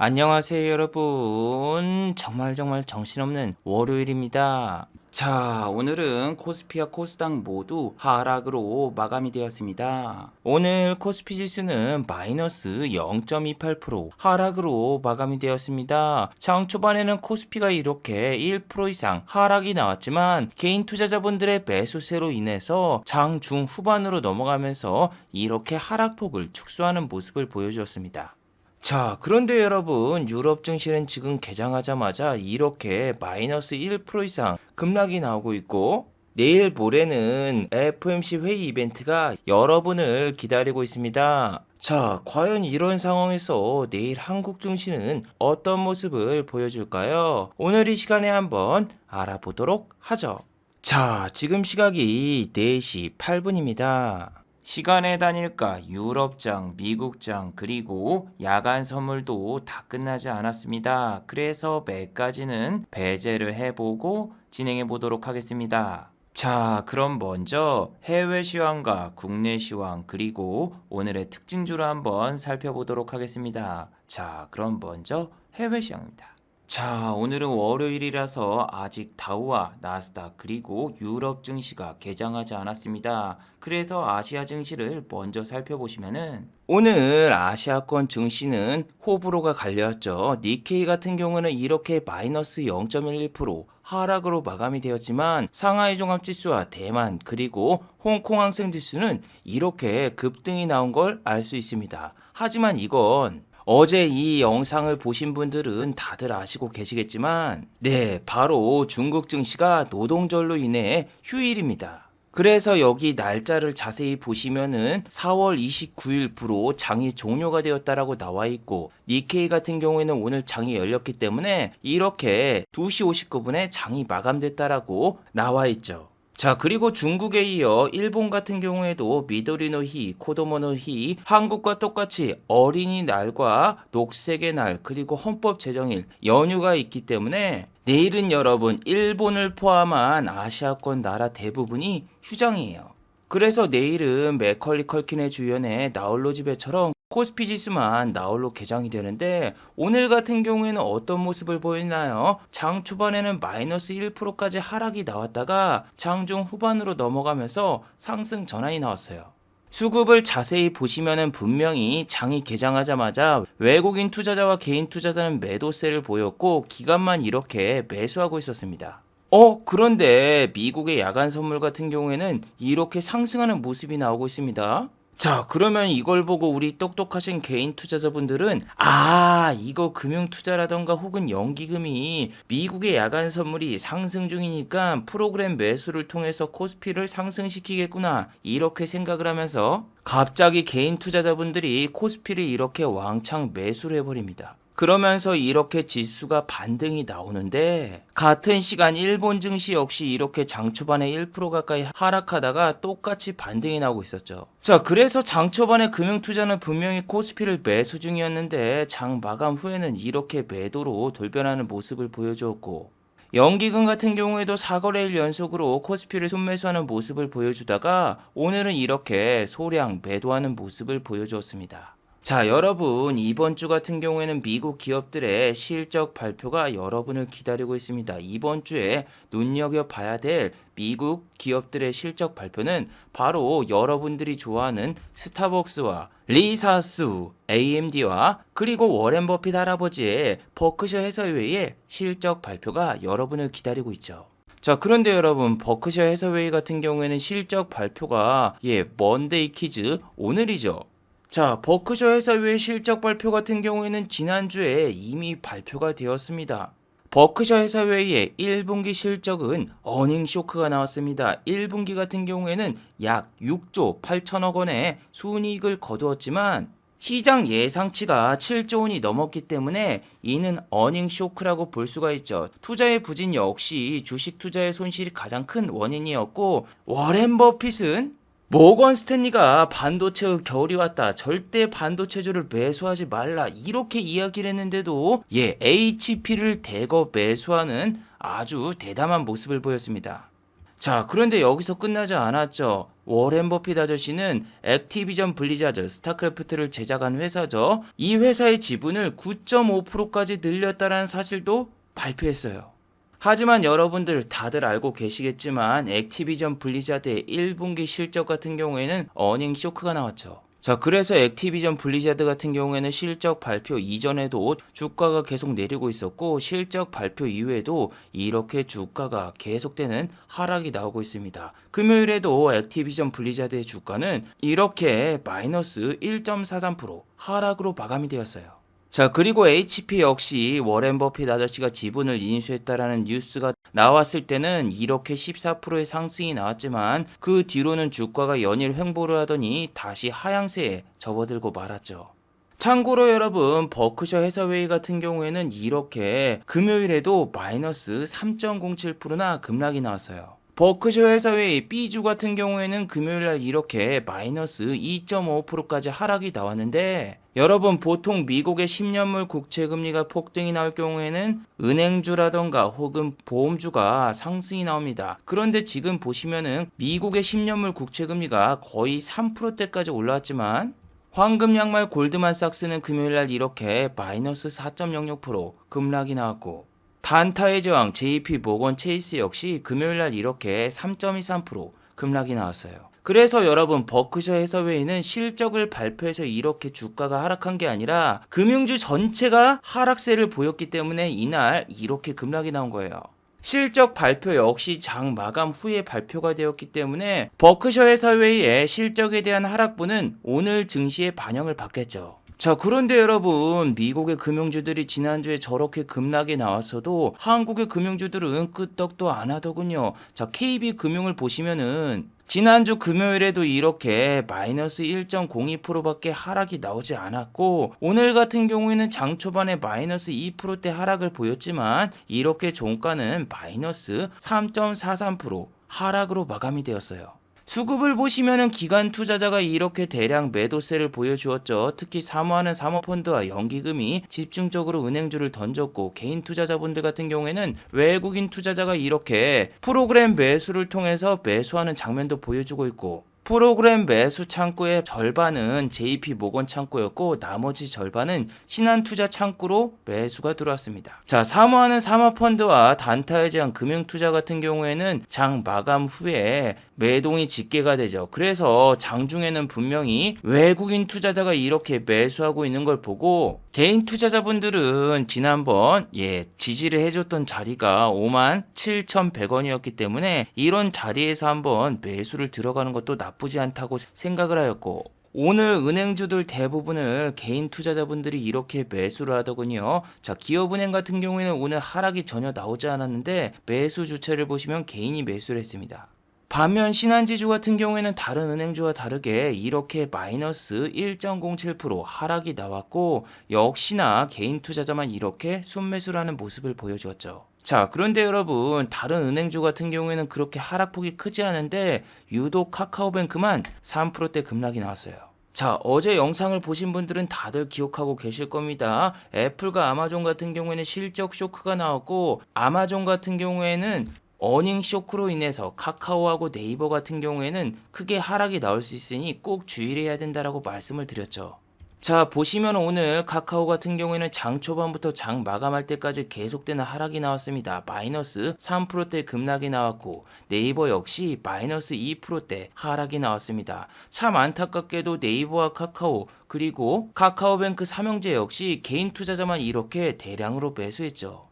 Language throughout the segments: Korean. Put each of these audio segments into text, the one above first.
안녕하세요 여러분. 정말 정말 정신없는 월요일입니다. 자 오늘은 코스피와 코스닥 모두 하락으로 마감이 되었습니다. 오늘 코스피 지수는 마이너스 0.28% 하락으로 마감이 되었습니다. 장 초반에는 코스피가 이렇게 1% 이상 하락이 나왔지만 개인 투자자분들의 매수세로 인해서 장 중 후반으로 넘어가면서 이렇게 하락폭을 축소하는 모습을 보여주었습니다 자, 그런데 여러분, 유럽 증시는 지금 개장하자마자 이렇게 마이너스 1% 이상 급락이 나오고 있고, 내일 모레는 FMC 회의 이벤트가 여러분을 기다리고 있습니다. 자, 과연 이런 상황에서 내일 한국 증시는 어떤 모습을 보여줄까요? 오늘 이 시간에 한번 알아보도록 하죠. 자, 지금 시각이 4시 8분입니다. 시간의 단일가, 유럽장, 미국장, 그리고 야간 선물도 다 끝나지 않았습니다. 그래서 매까지는 배제를 해보고 진행해 보도록 하겠습니다. 자, 그럼 먼저 해외 시황과 국내 시황, 그리고 오늘의 특징주를 한번 살펴보도록 하겠습니다. 자, 그럼 먼저 해외 시황입니다. 자, 오늘은 월요일이라서 아직 다우와 나스닥 그리고 유럽 증시가 개장하지 않았습니다. 그래서 아시아 증시를 먼저 살펴보시면은 오늘 아시아권 증시는 호불호가 갈렸죠. 니케이 같은 경우는 이렇게 마이너스 0.11% 하락으로 마감이 되었지만 상하이 종합지수와 대만 그리고 홍콩 항생지수는 이렇게 급등이 나온 걸 알 수 있습니다. 하지만 이건 어제 이 영상을 보신 분들은 다들 아시고 계시겠지만, 네, 바로 중국 증시가 노동절로 인해 휴일입니다. 그래서 여기 날짜를 자세히 보시면은 4월 29일부로 장이 종료가 되었다라고 나와 있고 니케이 같은 경우에는 오늘 장이 열렸기 때문에 이렇게 2시 59분에 장이 마감됐다라고 나와 있죠. 자, 그리고 중국에 이어 일본 같은 경우에도 미도리노 히, 코도모노 히, 한국과 똑같이 어린이날과 녹색의 날, 그리고 헌법 제정일 연휴가 있기 때문에 내일은 여러분 일본을 포함한 아시아권 나라 대부분이 휴장이에요. 그래서 내일은 맥컬리 컬킨의 주연의 나홀로 집에처럼 코스피 지수만 나홀로 개장이 되는데 오늘 같은 경우에는 어떤 모습을 보이나요? 장 초반에는 마이너스 1%까지 하락이 나왔다가 장중 후반으로 넘어가면서 상승 전환이 나왔어요. 수급을 자세히 보시면은 분명히 장이 개장하자마자 외국인 투자자와 개인 투자자는 매도세를 보였고 기간만 이렇게 매수하고 있었습니다. 어, 그런데 미국의 야간 선물 같은 경우에는 이렇게 상승하는 모습이 나오고 있습니다. 자, 그러면 이걸 보고 우리 똑똑하신 개인 투자자분들은 아, 이거 금융 투자라던가 혹은 연기금이 미국의 야간 선물이 상승 중이니까 프로그램 매수를 통해서 코스피를 상승시키겠구나. 이렇게 생각을 하면서 갑자기 개인 투자자분들이 코스피를 이렇게 왕창 매수를 해버립니다. 그러면서 이렇게 지수가 반등이 나오는데 같은 시간 일본 증시 역시 이렇게 장 초반에 1% 가까이 하락하다가 똑같이 반등이 나오고 있었죠. 자, 그래서 장 초반에 금융 투자는 분명히 코스피를 매수 중이었는데 장 마감 후에는 이렇게 매도로 돌변하는 모습을 보여주었고 연기금 같은 경우에도 4거래일 연속으로 코스피를 손매수하는 모습을 보여주다가 오늘은 이렇게 소량 매도하는 모습을 보여주었습니다. 자, 여러분, 이번 주 같은 경우에는 미국 기업들의 실적 발표가 여러분을 기다리고 있습니다. 이번 주에 눈여겨봐야 될 미국 기업들의 실적 발표는 바로 여러분들이 좋아하는 스타벅스와 리사수, AMD와 그리고 워렌 버핏 할아버지의 버크셔 해서웨이의 실적 발표가 여러분을 기다리고 있죠. 자, 그런데 여러분, 버크셔 해서웨이 같은 경우에는 실적 발표가 예, 먼데이 키즈 오늘이죠. 자, 버크셔 회사의 실적 발표 같은 경우에는 지난주에 이미 발표가 되었습니다. 버크셔 회사회의 1분기 실적은 어닝 쇼크가 나왔습니다. 1분기 같은 경우에는 약 6조 8천억 원의 순이익을 거두었지만 시장 예상치가 7조 원이 넘었기 때문에 이는 어닝 쇼크라고 볼 수가 있죠. 투자의 부진 역시 주식 투자의 손실이 가장 큰 원인이었고 워렌 버핏은 모건 스탠리가 반도체의 겨울이 왔다. 절대 반도체주를 매수하지 말라. 이렇게 이야기를 했는데도 예, HP를 대거 매수하는 아주 대담한 모습을 보였습니다. 자, 그런데 여기서 끝나지 않았죠. 워렌 버핏 아저씨는 액티비전 블리자드 스타크래프트를 제작한 회사죠. 이 회사의 지분을 9.5%까지 늘렸다는 사실도 발표했어요. 하지만 여러분들 다들 알고 계시겠지만 액티비전 블리자드의 1분기 실적 같은 경우에는 어닝 쇼크가 나왔죠. 자, 그래서 액티비전 블리자드 같은 경우에는 실적 발표 이전에도 주가가 계속 내리고 있었고 실적 발표 이후에도 이렇게 주가가 계속되는 하락이 나오고 있습니다. 금요일에도 액티비전 블리자드의 주가는 이렇게 마이너스 1.43% 하락으로 마감이 되었어요. 자, 그리고 HP 역시 워렌 버핏 아저씨가 지분을 인수했다라는 뉴스가 나왔을 때는 이렇게 14%의 상승이 나왔지만 그 뒤로는 주가가 연일 횡보를 하더니 다시 하향세에 접어들고 말았죠. 참고로 여러분 버크셔 해서웨이 같은 경우에는 이렇게 금요일에도 마이너스 3.07%나 급락이 나왔어요. 버크셔 회사의 B주 같은 경우에는 금요일 날 이렇게 마이너스 2.5%까지 하락이 나왔는데 여러분 보통 미국의 10년물 국채 금리가 폭등이 나올 경우에는 은행주라던가 혹은 보험주가 상승이 나옵니다. 그런데 지금 보시면은 미국의 10년물 국채 금리가 거의 3%대까지 올라왔지만 황금 양말 골드만삭스는 금요일 날 이렇게 마이너스 4.06% 급락이 나왔고 단타의 저항 JP 모건 체이스 역시 금요일날 이렇게 3.23% 급락이 나왔어요. 그래서 여러분 버크셔 해서웨이는 실적을 발표해서 이렇게 주가가 하락한 게 아니라 금융주 전체가 하락세를 보였기 때문에 이날 이렇게 급락이 나온 거예요. 실적 발표 역시 장 마감 후에 발표가 되었기 때문에 버크셔 해서웨이의 실적에 대한 하락분은 오늘 증시에 반영을 받겠죠. 자, 그런데 여러분, 미국의 금융주들이 지난주에 저렇게 급락이 나왔어도 한국의 금융주들은 끄떡도 안 하더군요. 자, KB 금융을 보시면은 지난주 금요일에도 이렇게 마이너스 1.02%밖에 하락이 나오지 않았고 오늘 같은 경우에는 장 초반에 마이너스 2%대 하락을 보였지만 이렇게 종가는 마이너스 3.43% 하락으로 마감이 되었어요. 수급을 보시면은 기관 투자자가 이렇게 대량 매도세를 보여주었죠. 특히 사모하는 사모펀드와 연기금이 집중적으로 은행주를 던졌고 개인 투자자분들 같은 경우에는 외국인 투자자가 이렇게 프로그램 매수를 통해서 매수하는 장면도 보여주고 있고 프로그램 매수 창구의 절반은 JP 모건 창구였고 나머지 절반은 신한 투자 창구로 매수가 들어왔습니다. 자, 사모하는 사모펀드와 단타에 대한 금융 투자 같은 경우에는 장 마감 후에 매동이 집계가 되죠. 그래서 장중에는 분명히 외국인 투자자가 이렇게 매수하고 있는 걸 보고 개인 투자자분들은 지난번 예 지지를 해줬던 자리가 5만 7,100원이었기 때문에 이런 자리에서 한번 매수를 들어가는 것도 나쁘지 않다고 생각을 하였고 오늘 은행주들 대부분을 개인 투자자분들이 이렇게 매수를 하더군요. 자, 기업은행 같은 경우에는 오늘 하락이 전혀 나오지 않았는데 매수 주체를 보시면 개인이 매수를 했습니다. 반면 신한지주 같은 경우에는 다른 은행주와 다르게 이렇게 마이너스 1.07% 하락이 나왔고 역시나 개인 투자자만 이렇게 순매수를 하는 모습을 보여주었죠. 자, 그런데 여러분, 다른 은행주 같은 경우에는 그렇게 하락폭이 크지 않은데 유독 카카오뱅크만 3%대 급락이 나왔어요. 자, 어제 영상을 보신 분들은 다들 기억하고 계실 겁니다. 애플과 아마존 같은 경우에는 실적 쇼크가 나왔고, 아마존 같은 경우에는 어닝 쇼크로 인해서 카카오하고 네이버 같은 경우에는 크게 하락이 나올 수 있으니 꼭 주의를 해야 된다라고 말씀을 드렸죠. 자, 보시면 오늘 카카오 같은 경우에는 장 초반부터 장 마감할 때까지 계속되는 하락이 나왔습니다. 마이너스 3%대 급락이 나왔고 네이버 역시 마이너스 2%대 하락이 나왔습니다. 참 안타깝게도 네이버와 카카오 그리고 카카오뱅크 삼형제 역시 개인 투자자만 이렇게 대량으로 매수했죠.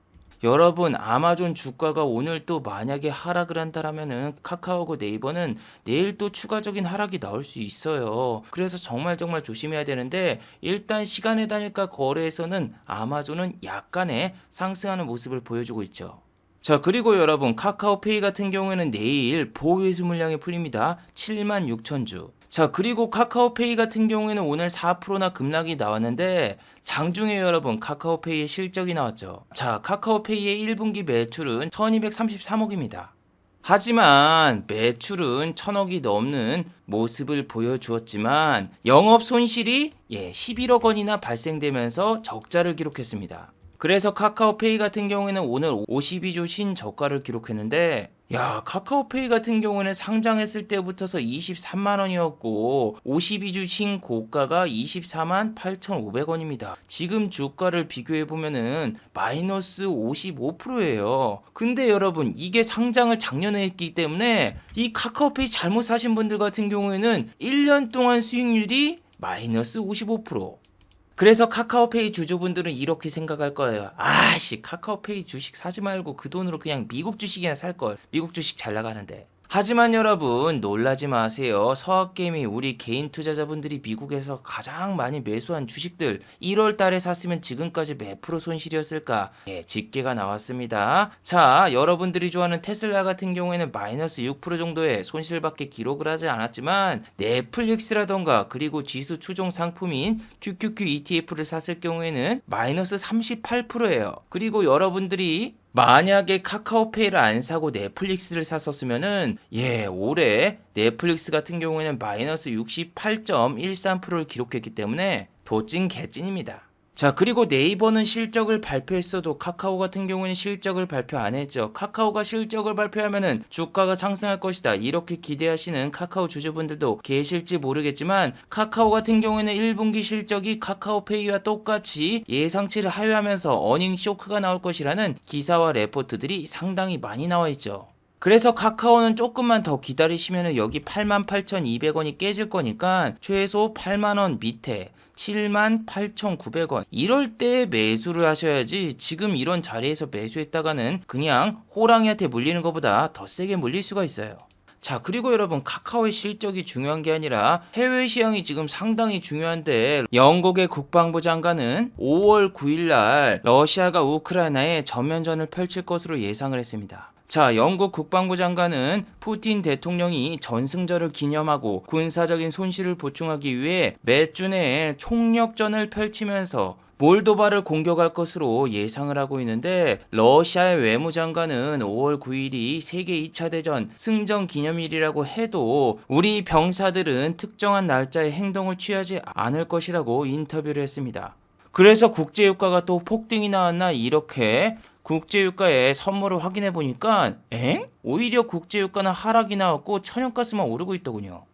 여러분 아마존 주가가 오늘 또 만약에 하락을 한다라면은 카카오고 네이버는 내일 또 추가적인 하락이 나올 수 있어요. 그래서 정말 정말 조심해야 되는데 일단 시간의 단일가 거래에서는 아마존은 약간의 상승하는 모습을 보여주고 있죠. 자, 그리고 여러분, 카카오페이 같은 경우에는 내일 보유회수 물량이 풀립니다. 7만 6천 주. 자, 그리고 카카오페이 같은 경우에는 오늘 4%나 급락이 나왔는데, 장중에 여러분, 카카오페이의 실적이 나왔죠. 자, 카카오페이의 1분기 매출은 1233억입니다. 하지만 매출은 천억이 넘는 모습을 보여주었지만 영업 손실이 예, 11억 원이나 발생되면서 적자를 기록했습니다. 그래서 카카오페이 같은 경우에는 오늘 52조 신저가를 기록했는데 야, 카카오페이 같은 경우는 상장했을 때부터서 23만 원이었고 52주 신고가가 24만 8,500원입니다. 지금 주가를 비교해 보면은 마이너스 55%예요. 근데 여러분, 이게 상장을 작년에 했기 때문에 이 카카오페이 잘못 사신 분들 같은 경우에는 1년 동안 수익률이 마이너스 55%. 그래서 카카오페이 주주분들은 이렇게 생각할 거예요. 아씨, 카카오페이 주식 사지 말고 그 돈으로 그냥 미국 주식이나 살 걸. 미국 주식 잘 나가는데. 하지만 여러분 놀라지 마세요. 서학개미 우리 개인 투자자분들이 미국에서 가장 많이 매수한 주식들 1월 달에 샀으면 지금까지 몇 프로 손실이었을까? 예, 집계가 나왔습니다. 자, 여러분들이 좋아하는 테슬라 같은 경우에는 마이너스 6% 정도의 손실밖에 기록을 하지 않았지만 넷플릭스라던가 그리고 지수 추종 상품인 QQQ ETF를 샀을 경우에는 마이너스 38%예요. 그리고 여러분들이 만약에 카카오페이를 안 사고 넷플릭스를 샀었으면은 예 올해 넷플릭스 같은 경우에는 마이너스 68.13%를 기록했기 때문에 도찐 개찐입니다. 자 그리고 네이버는 실적을 발표했어도 카카오 같은 경우는 실적을 발표 안 했죠. 카카오가 실적을 발표하면은 주가가 상승할 것이다. 이렇게 기대하시는 카카오 주주분들도 계실지 모르겠지만 카카오 같은 경우에는 1분기 실적이 카카오페이와 똑같이 예상치를 하회하면서 어닝 쇼크가 나올 것이라는 기사와 레포트들이 상당히 많이 나와 있죠. 그래서 카카오는 조금만 더 기다리시면 여기 88,200원이 깨질 거니까 최소 8만원 밑에 78,900원. 이럴 때 매수를 하셔야지 지금 이런 자리에서 매수했다가는 그냥 호랑이한테 물리는 것보다 더 세게 물릴 수가 있어요. 자, 그리고 여러분, 카카오의 실적이 중요한 게 아니라 해외 시장이 지금 상당히 중요한데, 영국의 국방부 장관은 5월 9일 날 러시아가 우크라이나에 전면전을 펼칠 것으로 예상을 했습니다. 자, 영국 국방부 장관은 푸틴 대통령이 전승절을 기념하고 군사적인 손실을 보충하기 위해 몇주 내에 총력전을 펼치면서 몰도바를 공격할 것으로 예상을 하고 있는데 러시아의 외무장관은 5월 9일이 세계 2차 대전 승전 기념일이라고 해도 우리 병사들은 특정한 날짜에 행동을 취하지 않을 것이라고 인터뷰를 했습니다. 그래서 국제유가가 또 폭등이 나왔나 이렇게 국제유가의 선물을 확인해 보니까 엥? 오히려 국제유가는 하락이 나왔고 천연가스만 오르고 있더군요.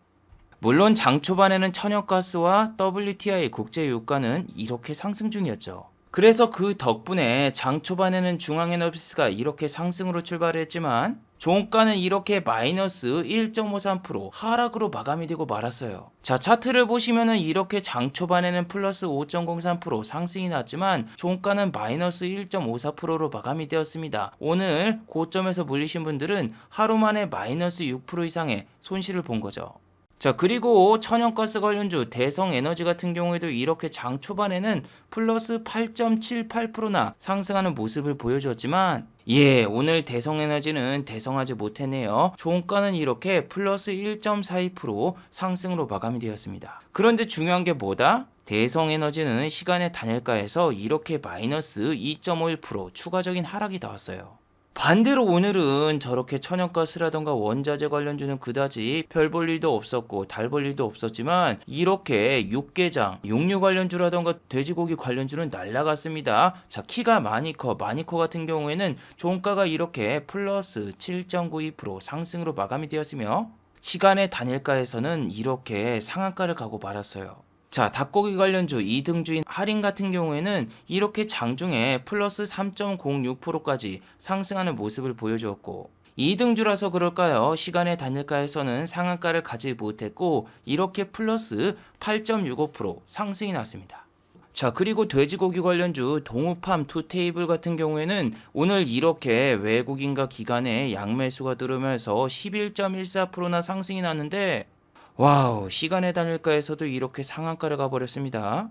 물론 장 초반에는 천연가스와 WTI 국제유가는 이렇게 상승 중이었죠. 그래서 그 덕분에 장 초반에는 중앙에너비스가 이렇게 상승으로 출발을 했지만 종가는 이렇게 마이너스 1.53% 하락으로 마감이 되고 말았어요. 자, 차트를 보시면은 이렇게 장 초반에는 플러스 5.03% 상승이 났지만 종가는 마이너스 1.54%로 마감이 되었습니다. 오늘 고점에서 물리신 분들은 하루 만에 마이너스 6% 이상의 손실을 본 거죠. 자, 그리고 천연가스 관련주 대성에너지 같은 경우에도 이렇게 장 초반에는 플러스 8.78%나 상승하는 모습을 보여줬지만 예, 오늘 대성에너지는 대성하지 못했네요. 종가는 이렇게 플러스 1.42% 상승으로 마감이 되었습니다. 그런데 중요한 게 뭐다? 대성에너지는 시간의 단일가에서 이렇게 마이너스 2.51% 추가적인 하락이 나왔어요. 반대로 오늘은 저렇게 천연가스라던가 원자재 관련주는 그다지 별 볼 일도 없었고 달 볼 일도 없었지만 이렇게 육개장, 육류 관련주라던가 돼지고기 관련주는 날라갔습니다. 자, 키가 마니커, 마니커 같은 경우에는 종가가 이렇게 플러스 7.92% 상승으로 마감이 되었으며 시간의 단일가에서는 이렇게 상한가를 가고 말았어요. 자, 닭고기 관련주 2등주인 할인 같은 경우에는 이렇게 장중에 플러스 3.06%까지 상승하는 모습을 보여주었고 2등주라서 그럴까요? 시간의 단일가에서는 상한가를 가지 못했고 이렇게 플러스 8.65% 상승이 났습니다. 자, 그리고 돼지고기 관련주 동우팜 투 테이블 같은 경우에는 오늘 이렇게 외국인과 기관의 양매수가 들어오면서 11.14%나 상승이 났는데 와우, 시간의 단일가에서도 이렇게 상한가를 가버렸습니다.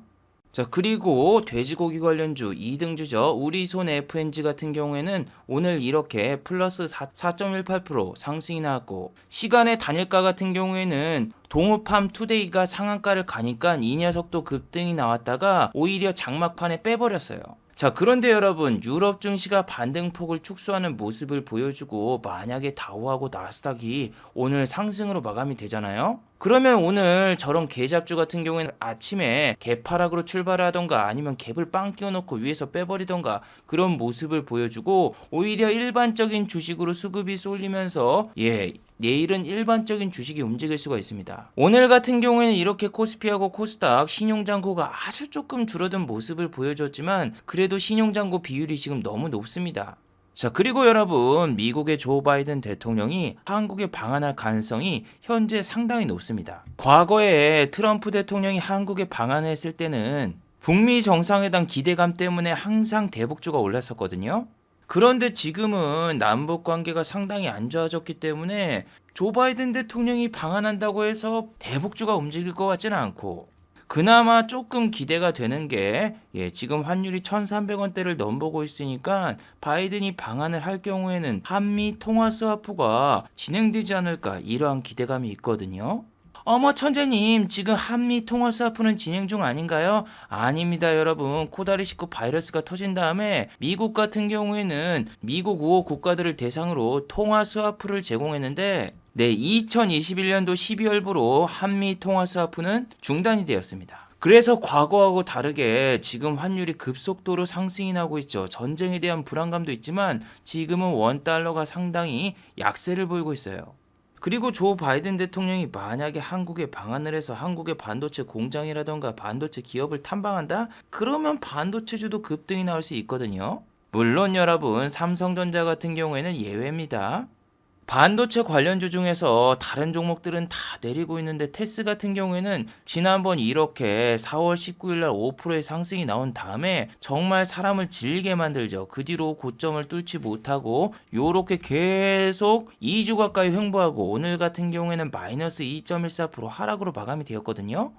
자, 그리고 돼지고기 관련주 2등주죠. 우리손 FNG 같은 경우에는 오늘 이렇게 플러스 4.18% 상승이 나왔고, 시간의 단일가 같은 경우에는 동우팜 투데이가 상한가를 가니까 이 녀석도 급등이 나왔다가 오히려 장막판에 빼버렸어요. 자, 그런데 여러분, 유럽 증시가 반등폭을 축소하는 모습을 보여주고 만약에 다우하고 나스닥이 오늘 상승으로 마감이 되잖아요? 그러면 오늘 저런 개잡주 같은 경우에는 아침에 개파락으로 출발하던가 아니면 갭을 빵 끼워놓고 위에서 빼버리던가 그런 모습을 보여주고 오히려 일반적인 주식으로 수급이 쏠리면서 예 내일은 일반적인 주식이 움직일 수가 있습니다. 오늘 같은 경우에는 이렇게 코스피하고 코스닥 신용잔고가 아주 조금 줄어든 모습을 보여줬지만 그래도 신용잔고 비율이 지금 너무 높습니다. 자, 그리고 여러분, 미국의 조 바이든 대통령이 한국에 방한할 가능성이 현재 상당히 높습니다. 과거에 트럼프 대통령이 한국에 방한했을 때는 북미 정상회담 기대감 때문에 항상 대북주가 올랐었거든요. 그런데 지금은 남북 관계가 상당히 안 좋아졌기 때문에 조 바이든 대통령이 방한한다고 해서 대북주가 움직일 것 같지는 않고 그나마 조금 기대가 되는 게 예, 지금 환율이 1,300원대를 넘보고 있으니까 바이든이 방한을 할 경우에는 한미 통화 스와프가 진행되지 않을까 이러한 기대감이 있거든요. 어머 천재님 지금 한미 통화 스와프는 진행 중 아닌가요? 아닙니다 여러분 코다리 19 바이러스가 터진 다음에 미국 같은 경우에는 미국 우호 국가들을 대상으로 통화 스와프를 제공했는데 네 2021년도 12월부로 한미 통화 스와프는 중단이 되었습니다. 그래서 과거하고 다르게 지금 환율이 급속도로 상승이 나고 있죠. 전쟁에 대한 불안감도 있지만 지금은 원 달러가 상당히 약세를 보이고 있어요. 그리고 조 바이든 대통령이 만약에 한국에 방한을 해서 한국의 반도체 공장이라던가 반도체 기업을 탐방한다? 그러면 반도체주도 급등이 나올 수 있거든요. 물론 여러분, 삼성전자 같은 경우에는 예외입니다. 반도체 관련주 중에서 다른 종목들은 다 내리고 있는데 테스 같은 경우에는 지난번 이렇게 4월 19일 날 5%의 상승이 나온 다음에 정말 사람을 질리게 만들죠. 그 뒤로 고점을 뚫지 못하고 요렇게 계속 2주 가까이 횡보하고 오늘 같은 경우에는 마이너스 2.14% 하락으로 마감이 되었거든요.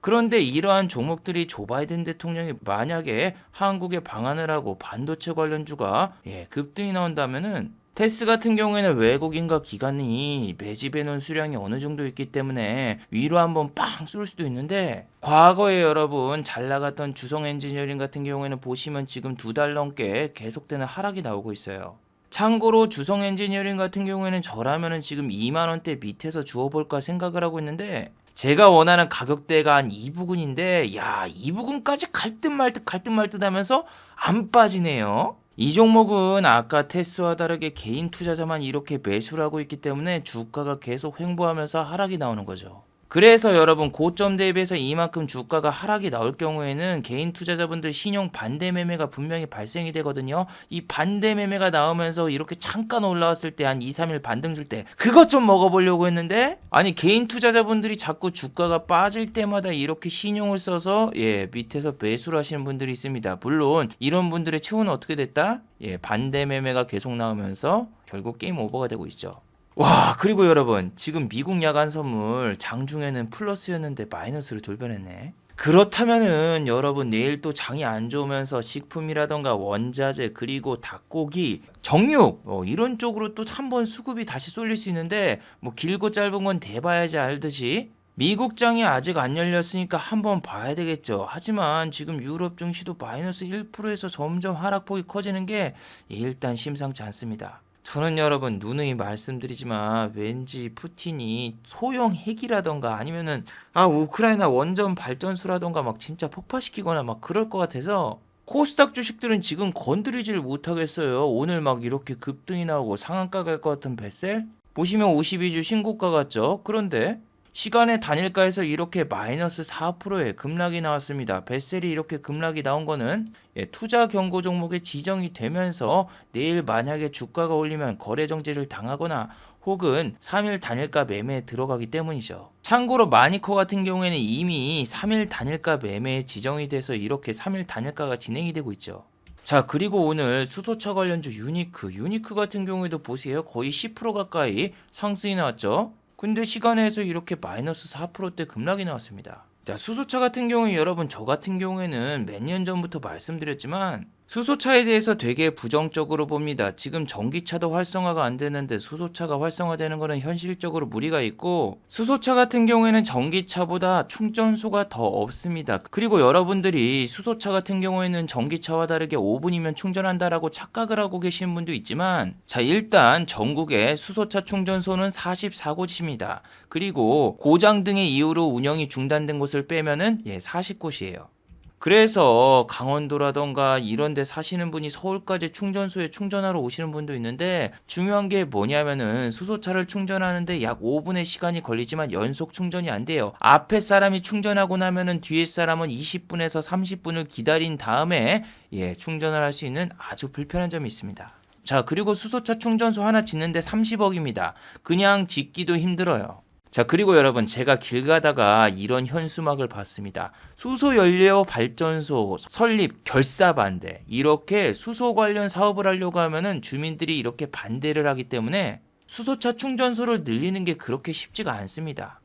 그런데 이러한 종목들이 조 바이든 대통령이 만약에 한국에 방한을 하고 반도체 관련주가 예, 급등이 나온다면은 테스 같은 경우에는 외국인과 기관이 매집해 놓은 수량이 어느 정도 있기 때문에 위로 한번 빵 쏠 수도 있는데 과거에 여러분 잘 나갔던 주성 엔지니어링 같은 경우에는 보시면 지금 두 달 넘게 계속되는 하락이 나오고 있어요. 참고로 주성 엔지니어링 같은 경우에는 저라면은 지금 2만 원대 밑에서 주워볼까 생각을 하고 있는데 제가 원하는 가격대가 한 2부근인데 야 2부근까지 갈 듯 말 듯 갈 듯 말 듯 하면서 안 빠지네요. 이 종목은 아까 테스와 다르게 개인 투자자만 이렇게 매수를 하고 있기 때문에 주가가 계속 횡보하면서 하락이 나오는 거죠. 그래서 여러분 고점 대비해서 이만큼 주가가 하락이 나올 경우에는 개인 투자자분들 신용 반대 매매가 분명히 발생이 되거든요. 이 반대 매매가 나오면서 이렇게 잠깐 올라왔을 때 한 2, 3일 반등 줄 때 그것 좀 먹어보려고 했는데 아니 개인 투자자분들이 자꾸 주가가 빠질 때마다 이렇게 신용을 써서 예 밑에서 매수를 하시는 분들이 있습니다. 물론 이런 분들의 체온은 어떻게 됐다? 예 반대 매매가 계속 나오면서 결국 게임 오버가 되고 있죠. 와 그리고 여러분 지금 미국 야간 선물 장중에는 플러스였는데 마이너스로 돌변했네 그렇다면은 여러분 내일 또 장이 안 좋으면서 식품이라던가 원자재 그리고 닭고기 정육 어, 이런 쪽으로 또 한 번 수급이 다시 쏠릴 수 있는데 뭐 길고 짧은 건 대봐야지 알듯이 미국 장이 아직 안 열렸으니까 한번 봐야 되겠죠. 하지만 지금 유럽 증시도 마이너스 1%에서 점점 하락폭이 커지는 게 일단 심상치 않습니다. 저는 여러분 누누이 말씀드리지만 왠지 푸틴이 소형 핵이라던가 아니면은 아 우크라이나 원전 발전소라던가 막 진짜 폭파시키거나 막 그럴 것 같아서 코스닥 주식들은 지금 건드리지를 못하겠어요. 오늘 막 이렇게 급등이 나오고 상한가 갈 것 같은 뱃셀? 보시면 52주 신고가 같죠? 그런데 시간의 단일가에서 이렇게 마이너스 4%의 급락이 나왔습니다. 뱃셀이 이렇게 급락이 나온 거는 예, 투자 경고 종목에 지정이 되면서 내일 만약에 주가가 올리면 거래 정지를 당하거나 혹은 3일 단일가 매매에 들어가기 때문이죠. 참고로 마니커 같은 경우에는 이미 3일 단일가 매매에 지정이 돼서 이렇게 3일 단일가가 진행이 되고 있죠. 자, 그리고 오늘 수소차 관련주 유니크, 유니크 같은 경우에도 보세요. 거의 10% 가까이 상승이 나왔죠. 근데 시간에서 이렇게 마이너스 4%대 급락이 나왔습니다. 자, 수소차 같은 경우에 여러분 저 같은 경우에는 몇 년 전부터 말씀드렸지만 수소차에 대해서 되게 부정적으로 봅니다. 지금 전기차도 활성화가 안 되는데 수소차가 활성화되는 거는 현실적으로 무리가 있고 수소차 같은 경우에는 전기차보다 충전소가 더 없습니다. 그리고 여러분들이 수소차 같은 경우에는 전기차와 다르게 5분이면 충전한다라고 착각을 하고 계시는 분도 있지만 자 일단 전국에 수소차 충전소는 44곳입니다. 그리고 고장 등의 이유로 운영이 중단된 곳을 빼면은 예 40곳이에요. 그래서 강원도라던가 이런 데 사시는 분이 서울까지 충전소에 충전하러 오시는 분도 있는데 중요한 게 뭐냐면은 수소차를 충전하는데 약 5분의 시간이 걸리지만 연속 충전이 안 돼요. 앞에 사람이 충전하고 나면은 뒤에 사람은 20분에서 30분을 기다린 다음에 예, 충전을 할 수 있는 아주 불편한 점이 있습니다. 자, 그리고 수소차 충전소 하나 짓는데 30억입니다. 그냥 짓기도 힘들어요. 자, 그리고 여러분, 제가 길 가다가 이런 현수막을 봤습니다. 수소 연료 발전소 설립 결사 반대. 이렇게 수소 관련 사업을 하려고 하면은 주민들이 이렇게 반대를 하기 때문에 수소차 충전소를 늘리는 게 그렇게 쉽지가 않습니다.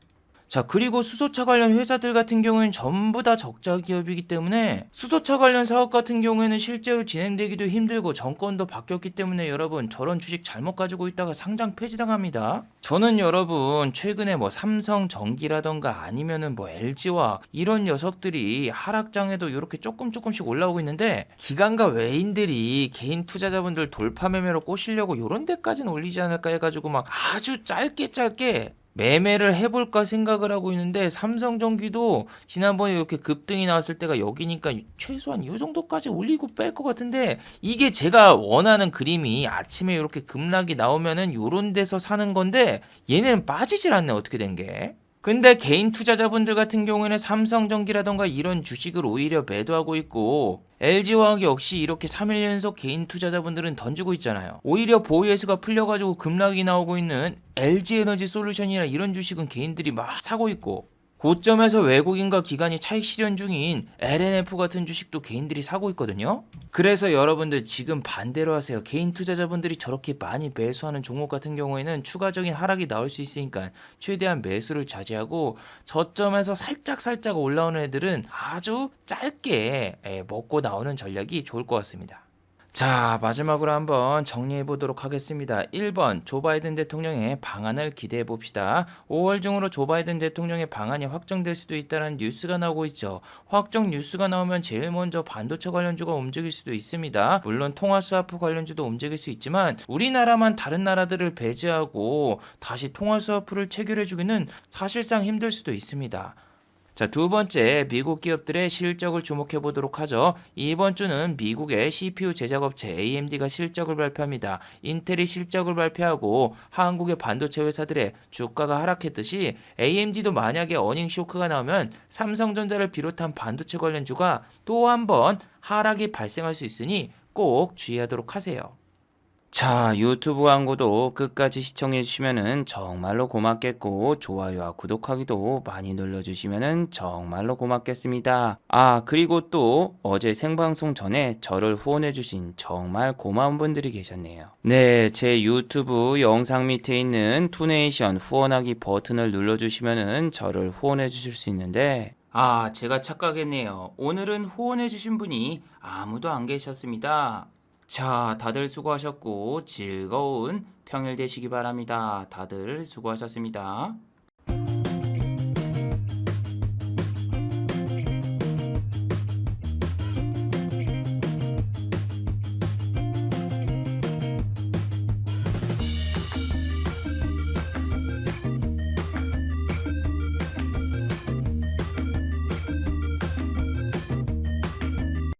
자, 그리고 수소차 관련 회사들 같은 경우에는 전부 다 적자 기업이기 때문에 수소차 관련 사업 같은 경우에는 실제로 진행되기도 힘들고 정권도 바뀌었기 때문에 여러분 저런 주식 잘못 가지고 있다가 상장 폐지당합니다. 저는 여러분 최근에 뭐 삼성 전기라던가 아니면은 뭐 LG와 이런 녀석들이 하락장에도 이렇게 조금 조금씩 올라오고 있는데 기관과 외인들이 개인 투자자분들 돌파 매매로 꼬시려고 요런 데까지는 올리지 않을까 해가지고 막 아주 짧게 짧게 매매를 해볼까 생각을 하고 있는데 삼성전기도 지난번에 이렇게 급등이 나왔을 때가 여기니까 최소한 이 정도까지 올리고 뺄 것 같은데 이게 제가 원하는 그림이 아침에 이렇게 급락이 나오면은 요런 데서 사는 건데 얘는 빠지질 않네 어떻게 된 게. 근데 개인 투자자분들 같은 경우에는 삼성전기라던가 이런 주식을 오히려 매도하고 있고 LG화학 역시 이렇게 3일 연속 개인 투자자분들은 던지고 있잖아요. 오히려 보유회수가 풀려가지고 급락이 나오고 있는 LG에너지 솔루션이나 이런 주식은 개인들이 막 사고 있고 고점에서 외국인과 기관이 차익 실현 중인 LNF 같은 주식도 개인들이 사고 있거든요. 그래서 여러분들 지금 반대로 하세요. 개인 투자자분들이 저렇게 많이 매수하는 종목 같은 경우에는 추가적인 하락이 나올 수 있으니까 최대한 매수를 자제하고 저점에서 살짝 살짝 올라오는 애들은 아주 짧게 예, 먹고 나오는 전략이 좋을 것 같습니다. 자, 마지막으로 한번 정리해 보도록 하겠습니다. 1번, 조 바이든 대통령의 방안을 기대해 봅시다. 5월 중으로 조 바이든 대통령의 방안이 확정될 수도 있다는 뉴스가 나오고 있죠. 확정 뉴스가 나오면 제일 먼저 반도체 관련주가 움직일 수도 있습니다. 물론 통화 스와프 관련주도 움직일 수 있지만 우리나라만 다른 나라들을 배제하고 다시 통화 스와프를 체결해 주기는 사실상 힘들 수도 있습니다. 자, 두 번째, 미국 기업들의 실적을 주목해 보도록 하죠. 이번 주는 미국의 CPU 제작업체 AMD가 실적을 발표합니다. 인텔이 실적을 발표하고 한국의 반도체 회사들의 주가가 하락했듯이 AMD도 만약에 어닝 쇼크가 나오면 삼성전자를 비롯한 반도체 관련주가 또 한 번 하락이 발생할 수 있으니 꼭 주의하도록 하세요. 자, 유튜브 광고도 끝까지 시청해 주시면은 정말로 고맙겠고 좋아요와 구독하기도 많이 눌러 주시면은 정말로 고맙겠습니다. 아, 그리고 또 어제 생방송 전에 저를 후원해 주신 정말 고마운 분들이 계셨네요. 네, 제 유튜브 영상 밑에 있는 투네이션 후원하기 버튼을 눌러 주시면은 저를 후원해 주실 수 있는데 아, 제가 착각했네요. 오늘은 후원해 주신 분이 아무도 안 계셨습니다. 자, 다들 수고하셨고 즐거운 평일 되시기 바랍니다. 다들 수고하셨습니다.